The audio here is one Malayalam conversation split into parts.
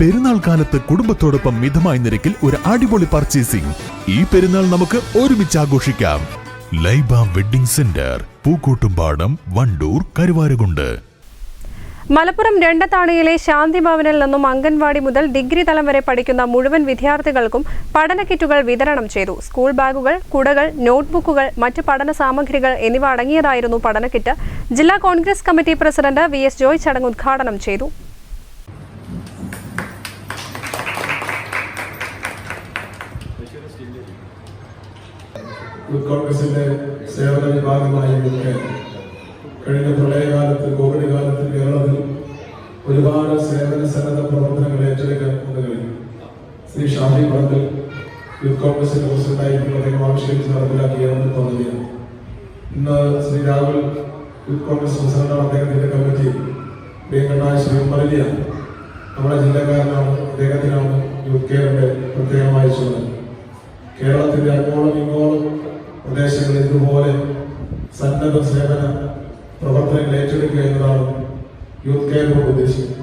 പെരുന്നാൾ കാലത്ത് കുടുംബത്തോടൊപ്പം മിതമായ നിരക്കിൽ ഒരു അടിപൊളി പർച്ചേസിംഗ് ഈ പെരുന്നാൾ നമുക്ക് ഒരുമിച്ച് ആഘോഷിക്കാം. Laiba wedding centre Pookkottumpadam Wandoor Karuvarakundu. Malappuram രണ്ടത്താണിയിലെ ശാന്തി ഭവനിൽ നിന്നും അംഗൻവാടി മുതൽ ഡിഗ്രി തലം വരെ പഠിക്കുന്ന മുഴുവൻ വിദ്യാർത്ഥികൾക്കും പഠന കിറ്റുകൾ വിതരണം ചെയ്തു. സ്കൂൾ ബാഗുകൾ കുടകൾ നോട്ട്ബുക്കുകൾ മറ്റ് പഠന സാമഗ്രികൾ എന്നിവ അടങ്ങിയതായിരുന്നു പഠന കിറ്റ്. ജില്ലാ Congress committee president V S Joy ചടങ്ങ് ഉദ്ഘാടനം ചെയ്തു. യൂത്ത് കോൺഗ്രസിന്റെ സേവന വിഭാഗമായി ഒക്കെ കഴിഞ്ഞ പ്രളയകാലത്ത് കോവിഡ് കാലത്ത് കേരളത്തിൽ ഒരുപാട് സേവന സന്നദ്ധ പ്രവർത്തനങ്ങൾ ഏറ്റെടുക്കാൻ കഴിഞ്ഞു. ശ്രീ ഷാഫി പറമ്പിൽ യൂത്ത് കോൺഗ്രസിന്റെ പ്രസിഡന്റായിരിക്കും അദ്ദേഹം ആവിഷ്കരിച്ച് നടപ്പിലാക്കിയതെന്ന് തോന്നുകയാണ് ഇന്ന് ശ്രീ രാഹുൽ യൂത്ത് കോൺഗ്രസ് പ്രസിഡന്റാണ് അദ്ദേഹത്തിന്റെ കമ്മിറ്റി. പ്രിയങ്കണ്ണായ ശ്രീ ഉമ്മലിയ നമ്മുടെ ജില്ലക്കാരനാണ് അദ്ദേഹത്തിനാണ് യൂത്ത് കെയറിന്റെ പ്രത്യേകമായ ചുമതല. കേരളത്തിന്റെ അങ്ങോളം ഇങ്ങോളം പ്രദേശങ്ങളിൽ ഇതുപോലെ സന്നദ്ധ സേവന പ്രവർത്തനങ്ങൾ ഏറ്റെടുക്കുക എന്നതാണ് യൂത്ത് കേരളം ഉദ്ദേശിക്കുന്നത്.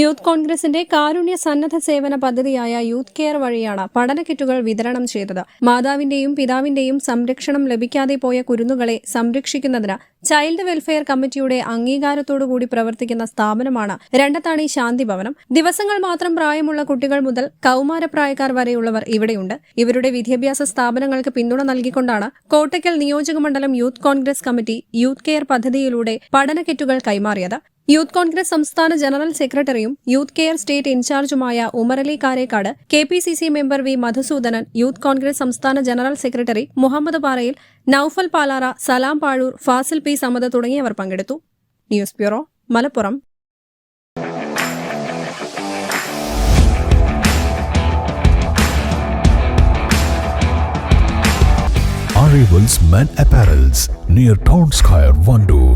യൂത്ത് കോൺഗ്രസിന്റെ കാരുണ്യ സന്നദ്ധ സേവന പദ്ധതിയായ യൂത്ത് കെയർ വഴിയാണ് പഠന കിറ്റുകൾ വിതരണം ചെയ്തത്. മാതാവിന്റെയും പിതാവിന്റെയും സംരക്ഷണം ലഭിക്കാതെ പോയ കുരുന്നുകളെ സംരക്ഷിക്കുന്നതിന് ചൈൽഡ് വെൽഫെയർ കമ്മിറ്റിയുടെ അംഗീകാരത്തോടുകൂടി പ്രവർത്തിക്കുന്ന സ്ഥാപനമാണ് രണ്ടത്താണി ശാന്തി ഭവനം. ദിവസങ്ങൾ മാത്രം പ്രായമുള്ള കുട്ടികൾ മുതൽ കൌമാരപ്രായക്കാർ വരെയുള്ളവർ ഇവിടെയുണ്ട്. ഇവരുടെ വിദ്യാഭ്യാസ സ്ഥാപനങ്ങൾക്ക് പിന്തുണ നൽകിക്കൊണ്ടാണ് കോട്ടയ്ക്കൽ നിയോജകമണ്ഡലം youth Congress committee youth care പദ്ധതിയിലൂടെ പഠന കിറ്റുകൾ കൈമാറിയത്. യൂത്ത് കോൺഗ്രസ് സംസ്ഥാന ജനറൽ സെക്രട്ടറിയും youth care state ഇൻചാർജുമായ Umarali Karekkad K P C C member V Madhusoodanan youth Congress സംസ്ഥാന general secretary Muhammad Parayil Noufal Palara Salam Pazhoor Fasil P Samad തുടങ്ങിയവർ പങ്കെടുത്തു news bureau Malappuram Arrivals Men Apparels near Town Square, Vandoor.